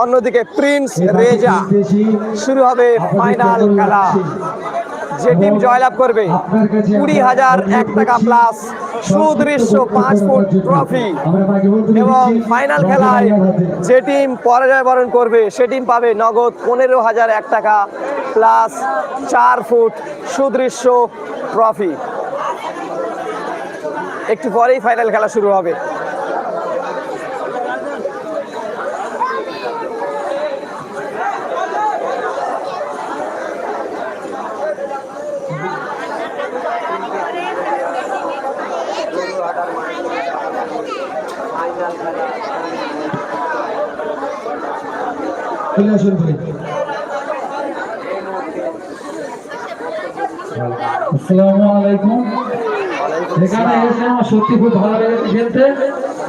অন্যদিকে প্রিন্স রেজা। শুরু হবে ফাইনাল খেলা। যে টিম জয়লাভ করবে, কুড়ি হাজার এক টাকা প্লাস সুদৃশ্য পাঁচ ফুট ট্রফি এবং ফাইনাল খেলায় যে টিম পরাজয় বরণ করবে, সে টিম পাবে নগদ পনেরো হাজার এক টাকা প্লাস চার ফুট সুদৃশ্য ট্রফি একটু পরেই ফাইনাল খেলা শুরু হবে। এখানে এসে আমার সত্যি খুব ভালো লেগেছে খেলতে।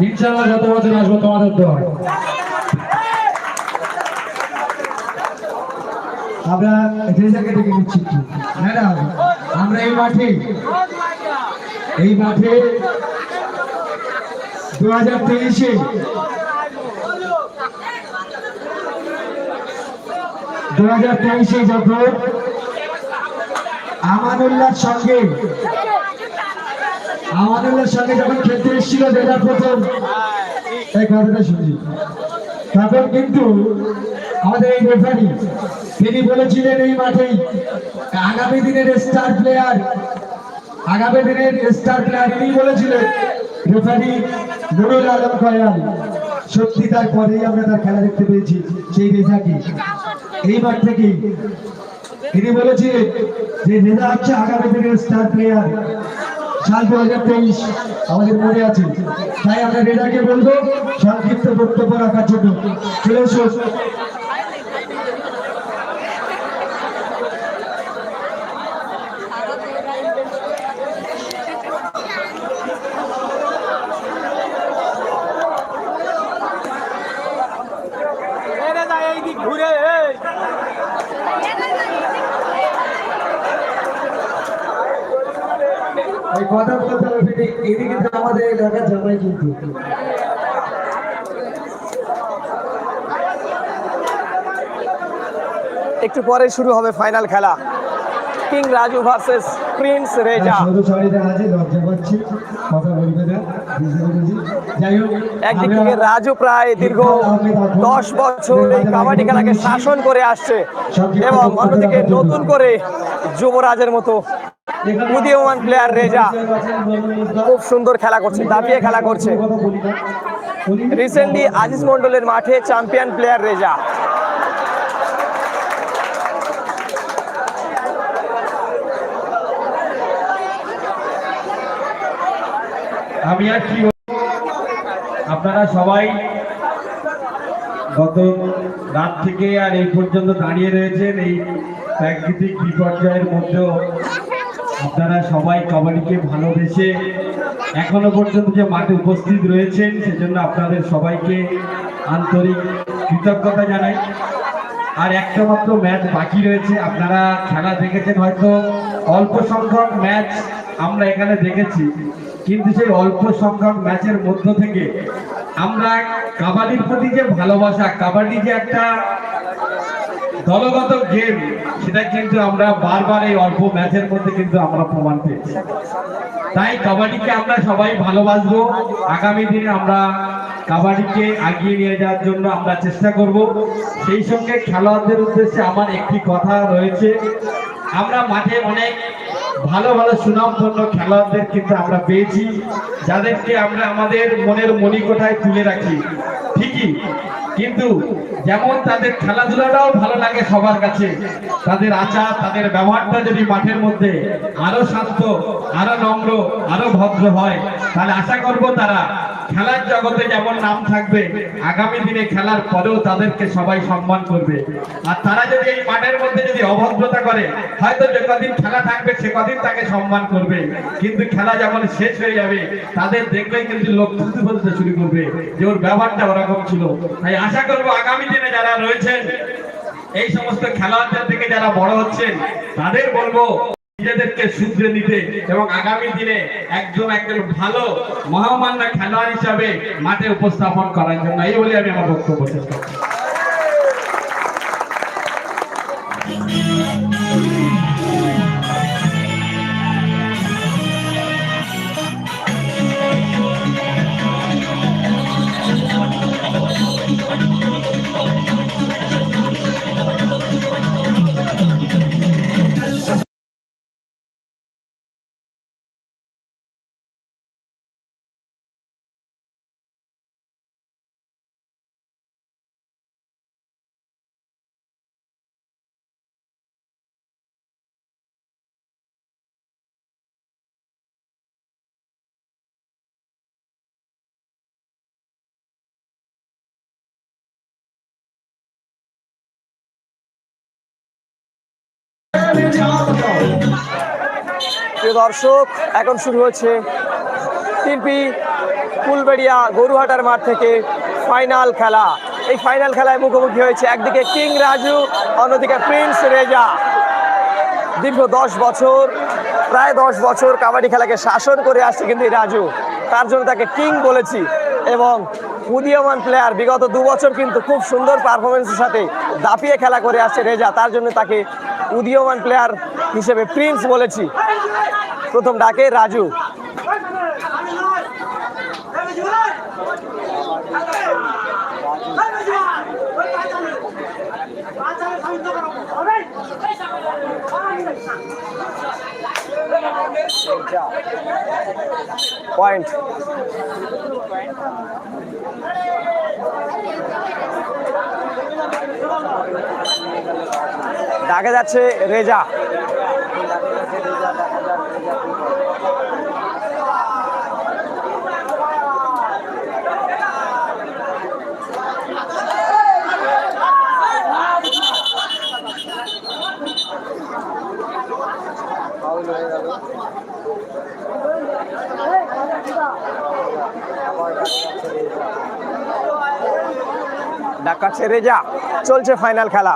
ইনশাআল্লাহ যত বছর আসব তোমাদের দোয়া আমরা রেজাকে ডেকে নিচ্ছি ম্যাডাম, আমরা এই মাঠে এই মাঠে দু হাজার তেইশে দু হাজার তেইশে যখন আমানুল্লাহর সঙ্গে আমানুল্লাহর সঙ্গে যখন খেলতে এসেছিল যেটা প্রথম, এই কথাটা শুনি তখন কিন্তু আমাদের এই রেফারি তিনি বলেছিলেন এই মাঠেই আগামী দিনের স্টার প্লেয়ার আগামী দিনের স্টার প্লেয়ার তিনি বলেছিলেন রেফারি নুরুল আলম কয়াল, সত্যি তার তারপরেই আমরা তার খেলা দেখতে পেয়েছি, সেই রেজাকে এইবার থেকেই তিনি বলেছিলেন যে নেতা হচ্ছে আগামী দিনের স্টার প্লেয়ার সাল দু হাজার তেইশ আমাদের মনে আছে। তাই আমরা নেতাকে বলব সংক্ষিপ্ত বক্তব্য রাখার জন্য। চলে এসো এই কথা বলতে হবে এদিকে এদিকে তো আমাদের এলাকার জামাই কিন্তু। একটু পরে শুরু হবে ফাইনাল খেলা। King Raju versus prince Reza একদিক রাজু প্রায় দীর্ঘ দশ বছর এই কাবাডি খেলাকে শাসন করে আসছে এবং অন্যদিকে নতুন করে যুবরাজের মতো উদীয়মান প্লেয়ার রেজা খুব সুন্দর খেলা করছে, দাপিয়ে খেলা করছে। রিসেন্টলি আজিজ মন্ডলের মাঠে চ্যাম্পিয়ন প্লেয়ার রেজা আমি আর কি আপনারা সবাই গত রাত থেকে আর এই পর্যন্ত দাঁড়িয়ে রয়েছেন, এই প্রাকৃতিক বিপর্যয়ের মধ্যেও আপনারা সবাই কবাডিকে ভালোবেসে এখনও পর্যন্ত যে মাঠে উপস্থিত রয়েছেন, সেজন্য আপনাদের সবাইকে আন্তরিক কৃতজ্ঞতা জানাই। আর একটা মাত্র ম্যাচ বাকি রয়েছে, আপনারা খেলা দেখেছেন হয়তো। অল্প সংখ্যক ম্যাচ আমরা এখানে দেখেছি, কিন্তু সেই অল্প সংখ্যক ম্যাচের মধ্য থেকে আমরা কাবাডির প্রতি যে ভালোবাসা, কাবাডি যে একটা দলগত গেম সেটা কিন্তু আমরা বারবার এই অল্প ম্যাচের মধ্যে কিন্তু আমরা প্রমাণ পেয়েছি। তাই কাবাডিকে আমরা সবাই ভালোবাসবো। আগামী দিনে আমরা কাবাডিকে এগিয়ে নিয়ে যাওয়ার জন্য আমরা চেষ্টা করব। সেই সঙ্গে খেলোয়াড়দের উদ্দেশ্যে আমার একটি কথা রয়েছে। আমরা মাঠে অনেক ভালো ভালো সুনামধন্য খেলোয়াড়দের কিন্তু আমরা পেয়েছি, যাদেরকে আমরা আমাদের মনের মণিকোঠায় তুলে রাখি। ঠিকই, কিন্তু যেমন তাদের খেলাধুলাটাও ভালো লাগে সবার কাছে, তাদের আচার, তাদের ব্যবহারটা যদি মাঠের মধ্যে আরও শান্ত, আরও নম্র, আরও ভদ্র হয়, তাহলে আশা করব তারা খেলার জগতে যেমন নাম থাকবে, আগামী দিনে খেলার পরেও তাদেরকে সবাই সম্মান করবে। আর তারা যদি এই মাঠের মধ্যে যদি অভদ্রতা করে, হয়তো যে কদিন খেলা থাকবে, সে কদিন তাকে সম্মান করবে। কিন্তু খেলা যখন শেষ হয়ে যাবে, তাদের দেখলেই কিন্তু লোক থুতু ফেলতে শুরু করবে যে ওর ব্যবহারটা ওরকম ছিল। তাই আশা করব আগামী দিনে যারা রয়েছেন, এই সমস্ত খেলোয়াড়দের থেকে যারা বড় হচ্ছেন, তাদের বলব নিজেদেরকে শুধরে নিতে এবং আগামী দিনে একজন একজন ভালো মহামান্য খেলোয়াড় হিসাবে মাঠে উপস্থাপন করার জন্য এই বলে আমি আমার বক্তব্য প্রিয় দর্শক, এখন শুরু হচ্ছে তিনপি ফুলবেড়িয়া গরুহাটার মাঠ থেকে ফাইনাল খেলা। এই ফাইনাল খেলায় মুখোমুখি হয়েছে একদিকে কিং রাজু, অন্যদিকে প্রিন্স রেজা। দীর্ঘ দশ বছর, প্রায় দশ বছর কাবাডি খেলাকে শাসন করে আসছে কিন্তু এই রাজু। তার জন্য তাকে কিং বলেছি এবং উদীয়মান প্লেয়ার বিগত দু বছর কিন্তু খুব সুন্দর পারফরমেন্সের সাথে দাপিয়ে খেলা করে আসছে রেজা। তার জন্য তাকে উদীয়মান প্লেয়ার হিসেবে প্রিন্স বলেছি। প্রথম ডাকে রাজু। পয়েন্ট ডাকে যাচ্ছে রেজা। ডাকাচ্ছে রেজা। চলছে ফাইনাল খেলা।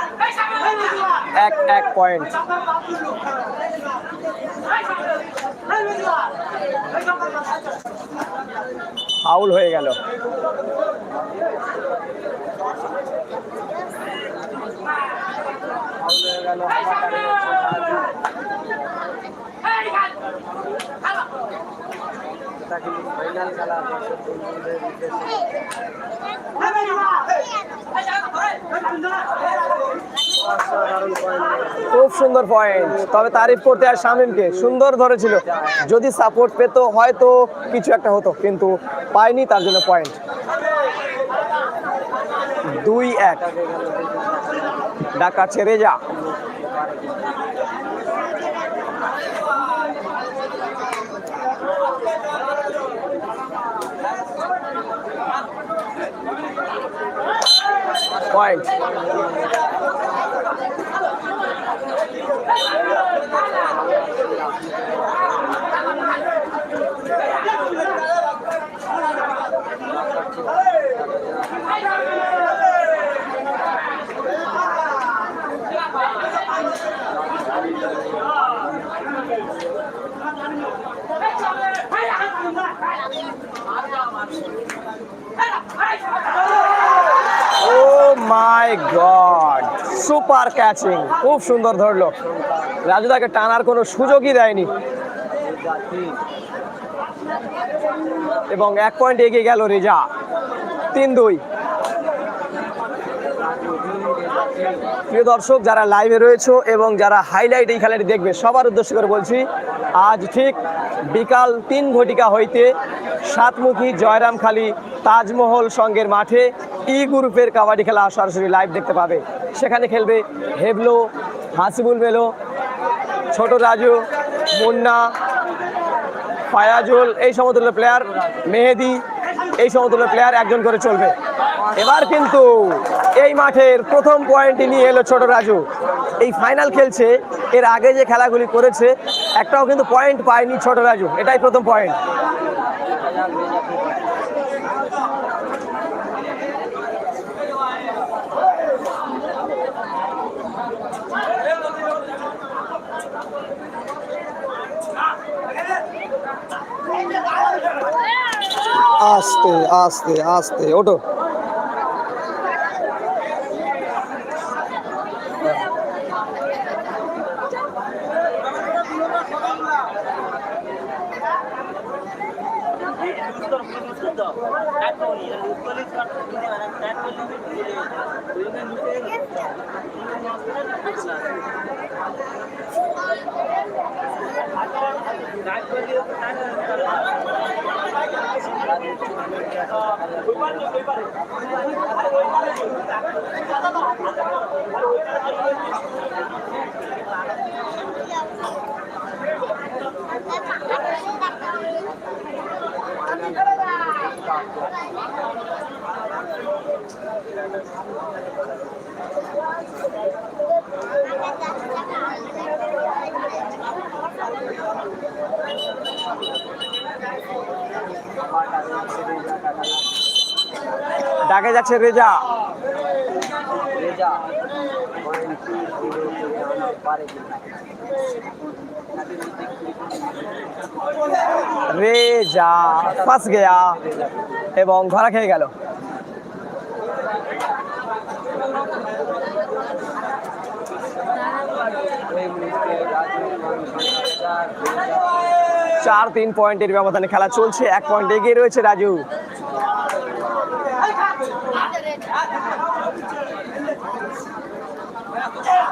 এক এক পয়েন্ট ফাউল হয়ে গেল। খুব সুন্দর পয়েন্ট তবে তারিফ করতে আর শামিমকে সুন্দর ধরেছিল। যদি সাপোর্ট পেত, হয়তো কিছু একটা হতো, কিন্তু পায়নি তার জন্য পয়েন্ট দুই এক। ডাকা ছেড়ে যা। পয়েন্ট ও সুপার ক্যাচিং। খুব সুন্দর ধরলো। রাজুদাকে টানার কোনো সুযোগই দেয়নি। এবং এক পয়েন্ট এগিয়ে গেল রেজা। তিন দুই। প্রিয় দর্শক, যারা লাইভে রয়েছে এবং যারা হাইলাইট এই খেলাটি দেখবে, সবার উদ্দেশ্য করে বলছি, আজ ঠিক বিকাল তিন ঘটিকা হইতে সাতমুখী জয়রামখালী তাজমহল সঙ্গের মাঠে ই গ্রুপের কাবাডি খেলা সরাসরি লাইভ দেখতে পাবে। সেখানে খেলবে হেবলো, হাসিবুল মেলো, ছোট রাজু, মুন্না, ফায়াজুল, এই সমতুল্য প্লেয়ার মেহেদি, এই সমতুল্য প্লেয়ার একজন করে চলবে। এবার কিন্তু এই মাঠের প্রথম পয়েন্টটি নিয়ে এলো ছোট রাজু। এই ফাইনাল খেলছে, এর আগে যে খেলাগুলি করেছে, একটাও কিন্তু পয়েন্ট পায়নি ছোট রাজু। এটাই প্রথম পয়েন্ট আস্তে আস্তে আস্তে ওটো ডাকে যাচ্ছে রেজা। রেজা গেয়া এবং ধরা খেয়ে গেল। চার, তিন পয়েন্টের ব্যবধানে খেলা চলছে, এক পয়েন্ট এগিয়ে রয়েছে রাজু।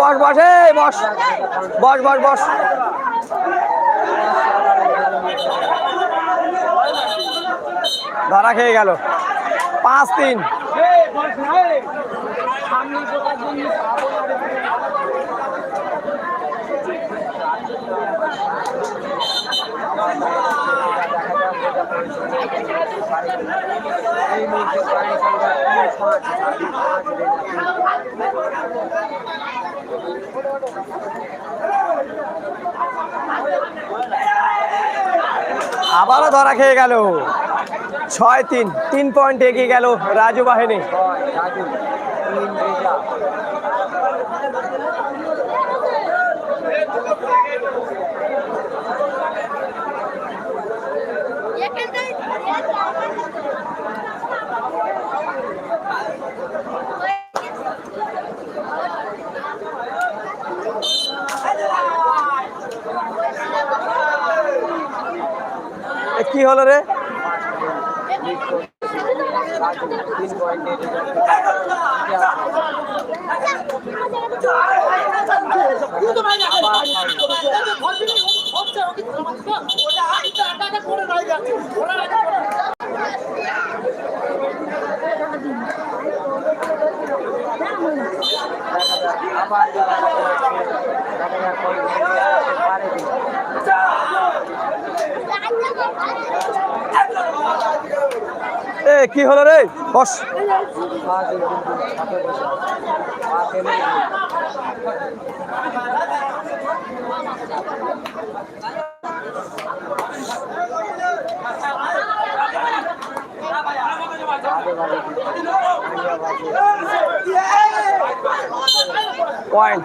বস বস এই বস। বস বস বস। ধরা খেয়ে গেল। পাঁচ তিন। আবারও ধরা খেয়ে গেল। ছয় তিন তিন পয়েন্ট এগিয়ে গেল রাজু বাহিনী। হলো রে? এ কি হলো রে? বস। পয়েন্ট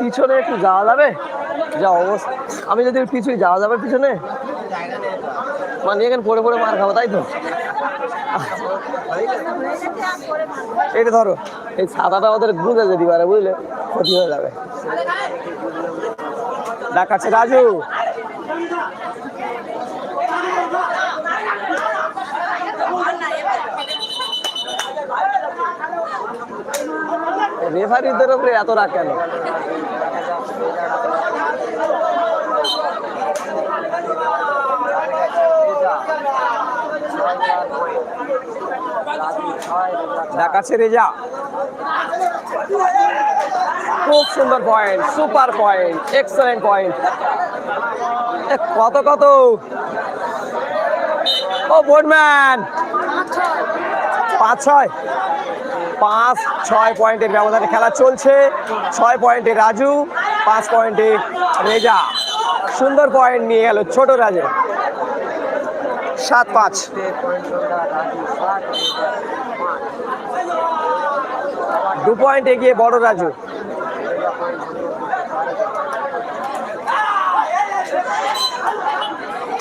পিছনে একটু যাওয়া যাবে? যা অবস্থা। আমি যদি পিছনে যাওয়া যাবে পিছনে? মানে এখানে পড়ে পড়ে মার খাব, তাই তো? এটা ধরো, এই ছাতাটা ওদের গুঁজে যেতে পারে, বুঝলে? ক্ষতি হয়ে যাবে। দেখাচ্ছে রাজু। রেফারিদের উপরে এত রাগ কেন? দেখাচ্ছে রেজা খুব সুন্দর point super point excellent point কত কত? ও বোর্ডম্যান পাঁচ ছয়। পাঁচ, ছয় পয়েন্টের ব্যবধানে খেলা চলছে। ছয় পয়েন্টে রাজু, পাঁচ পয়েন্টে রেজা। সুন্দর পয়েন্ট নিয়ে গেল ছোট রাজু। সাত পাঁচ দু পয়েন্ট এগিয়ে বড় রাজু।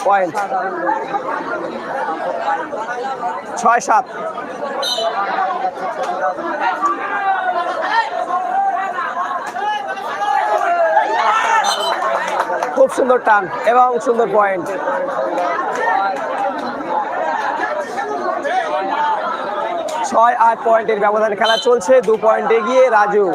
পয়েন্ট। ছয় সাত। খুব সুন্দর টান এবং সুন্দর পয়েন্ট। ছয় আট পয়েন্টের ব্যবধানে খেলা চলছে, দু পয়েন্ট এগিয়ে রাজু।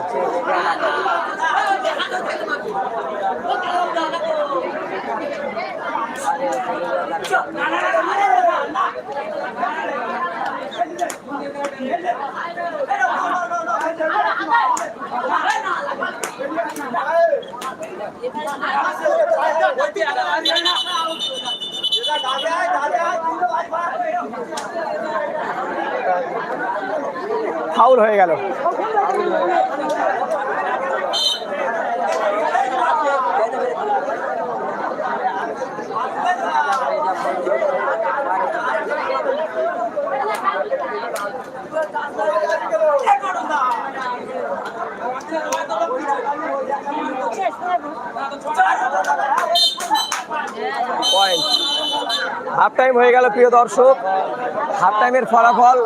ফাউল হয়ে গেল পয়েন্ট হাফ টাইম হয়ে গেল প্রিয় দর্শক। হাফ টাইমের ফলাফল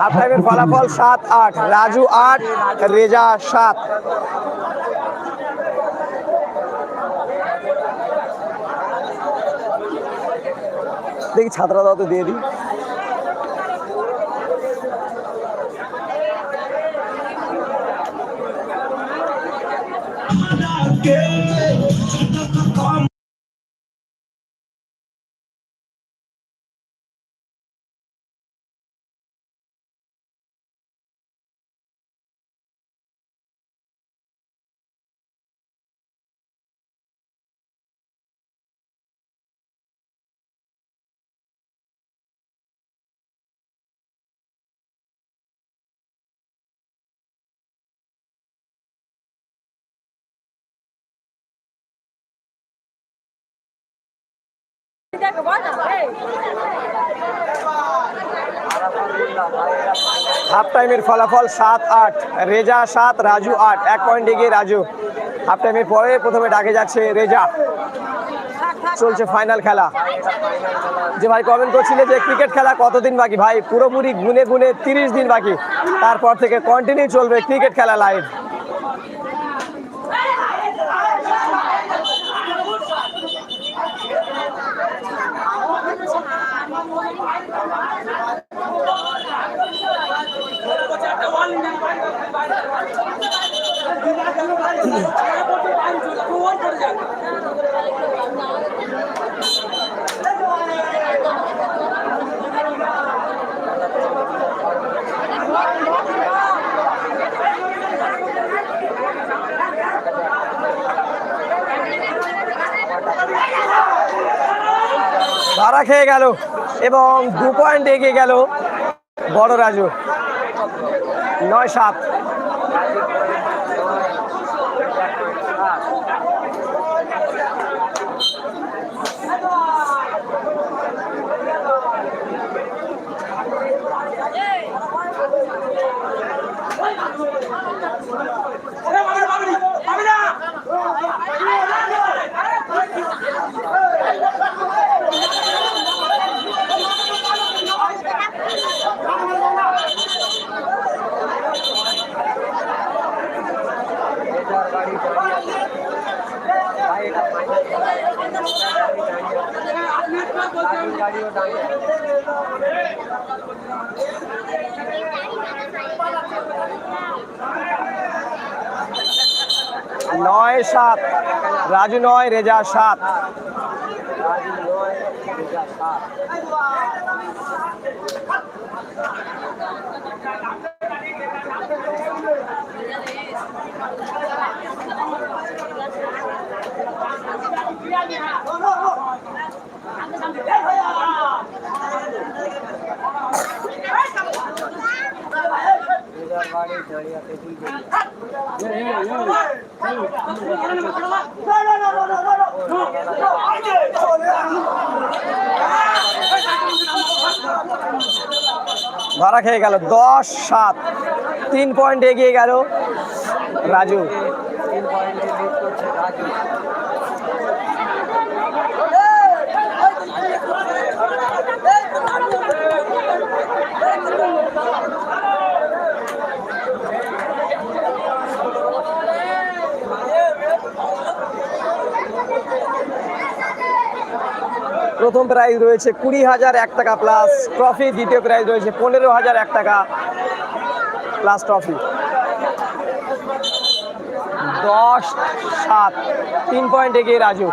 হাফ টাইমের ফলাফল সাত আট রাজু আট রেজা সাত। দেখি ছাত্রা দাও তো দিয়ে দিই। কেউ হাফ টাইমের ফলাফল সাত আট, রেজা সাত, রাজু আট, এক পয়েন্ট এগিয়ে রাজু। হাফ টাইমের পরে প্রথমে ডাকে যাচ্ছে রেজা। চলছে ফাইনাল খেলা। যে ভাই কমেন্ট করছিলে যে ক্রিকেট খেলা কতদিন বাকি? ভাই পুরোপুরি গুনে গুনে তিরিশ দিন বাকি। তারপর থেকে কন্টিনিউ চলবে ক্রিকেট খেলা লাইভ ধরা খেয়ে গেল এবং দু পয়েন্ট এগিয়ে গেল বড় রাজু। নয় সাত। নয় সাত রাজু নয় রেজা সাত। ধরা খেয়ে গেল। দশ সাত। তিন পয়েন্ট এগিয়ে গেল। রাজু। প্রথম প্রাইজ রয়েছে কুড়ি হাজার এক টাকা প্লাস ট্রফি দ্বিতীয় প্রাইজ রয়েছে পনেরো হাজার এক টাকা প্লাস ট্রফি দশ, সাত, তিন পয়েন্ট এগিয়ে রাজু।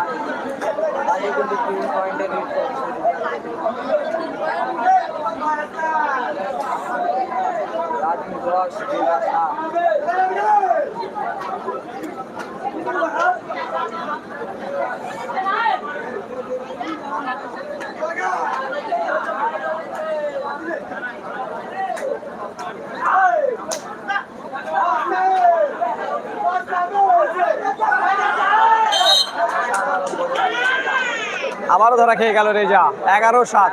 আবারও ধরা খেয়ে গেল রেজা। এগারো সাত।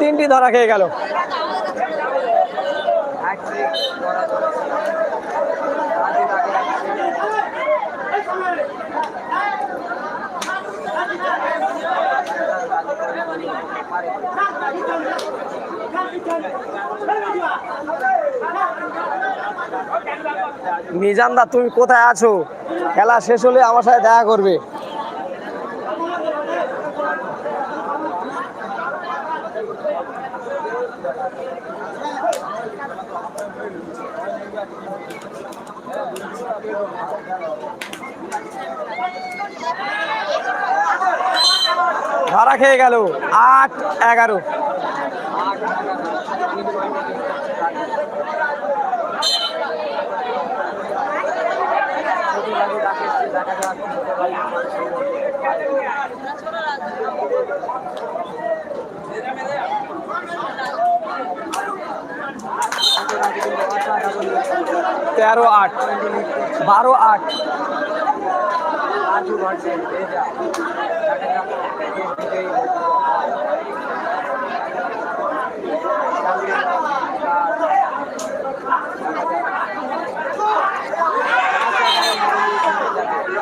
তিনটি ধরা খেয়ে গেল। মিজানদা, তুমি কোথায় আছো? খেলা শেষ হলে আমার সাথে দেখা করবে। ধরা খেয়ে গেল, আট এগারো। তেরো আট বারো আট।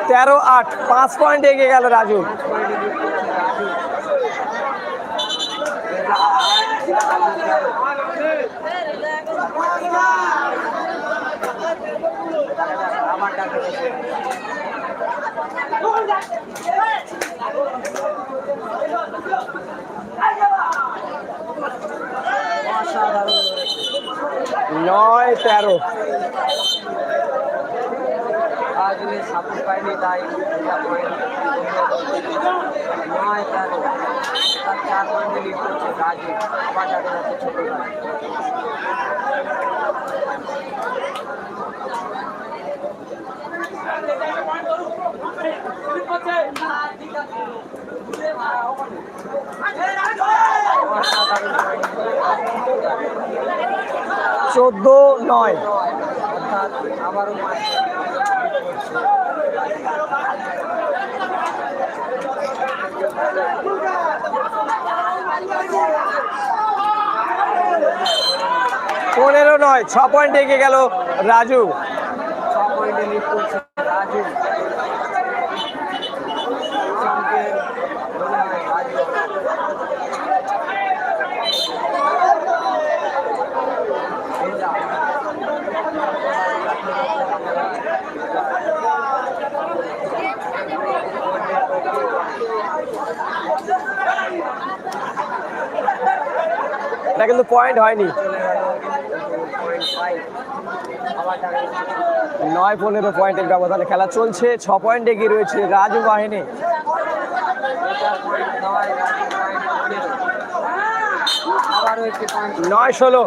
তেরো আট পাঁচ পয়েন্ট এগিয়ে গেল রাজু আমার নয় তেরো সাপোর্ট পাইনি তাই নয় তেরো তার চার পয়েন্টে লিড করছে রাজু আবার ছোট। চোদ্দ নয়। পনেরো নয় ছ পয়েন্ট এগিয়ে গেল রাজু। ছ পয়েন্টে রাজু চ্যাম্পিয়ন মনে হয় রাজু ভেজা। এটা কিন্তু পয়েন্ট হয়নি। নয় পনেরো পয়েন্টের ব্যবধানে খেলা চলছে। ছ পয়েন্ট এগিয়ে রয়েছে রাজু বাহিনী। নয় ষোলো।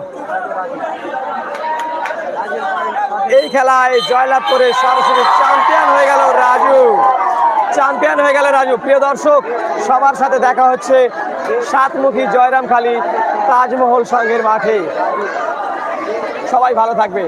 এই খেলায় জয়লাভ করে সরাসরি চ্যাম্পিয়ন হয়ে গেল রাজু। চ্যাম্পিয়ন হয়ে গেল রাজু। প্রিয় দর্শক, সবার সাথে দেখা হচ্ছে সাতমুখী জয়রাম জয়রামখালী তাজমহল সঙ্গের মাঠে। সবাই ভালো থাকবে।